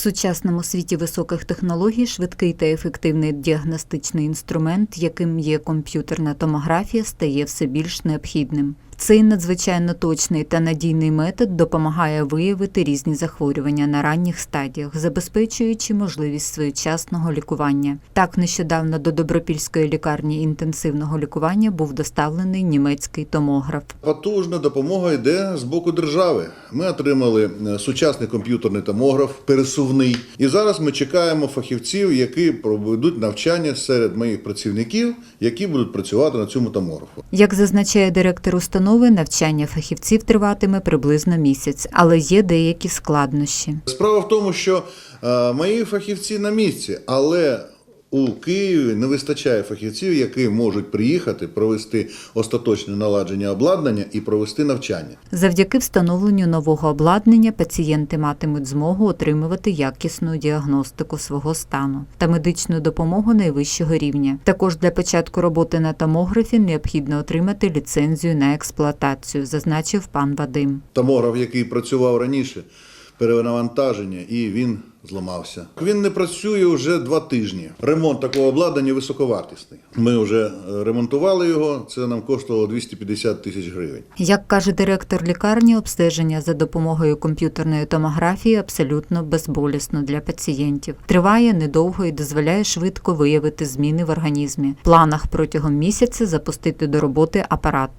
сучасному світі високих технологій швидкий та ефективний діагностичний інструмент, яким є комп'ютерна томографія, стає все більш необхідним. Цей надзвичайно точний та надійний метод допомагає виявити різні захворювання на ранніх стадіях, забезпечуючи можливість своєчасного лікування. Так, нещодавно до Добропільської лікарні інтенсивного лікування був доставлений німецький томограф. Потужна допомога йде з боку держави. Ми отримали е, сучасний комп'ютерний томограф, пересувний. І зараз ми чекаємо фахівців, які проведуть навчання серед моїх працівників, які будуть працювати на цьому томографу. Як зазначає директор установи, навчання фахівців триватиме приблизно місяць, але є деякі складнощі. Справа в тому, що е, мої фахівці на місці, але у Києві не вистачає фахівців, які можуть приїхати, провести остаточне наладження обладнання і провести навчання. Завдяки встановленню нового обладнання пацієнти матимуть змогу отримувати якісну діагностику свого стану та медичну допомогу найвищого рівня. Також для початку роботи на томографі необхідно отримати ліцензію на експлуатацію, зазначив пан Вадим. Томограф, який працював раніше, перенавантаження, і він зламався. Він не працює вже два тижні. Ремонт такого обладнання високовартісний. Ми вже е, ремонтували його. Це нам коштувало 250 тисяч гривень. Як каже директор лікарні, обстеження за допомогою комп'ютерної томографії абсолютно безболісно для пацієнтів. Триває недовго і дозволяє швидко виявити зміни в організмі. В планах протягом місяця запустити до роботи апарат.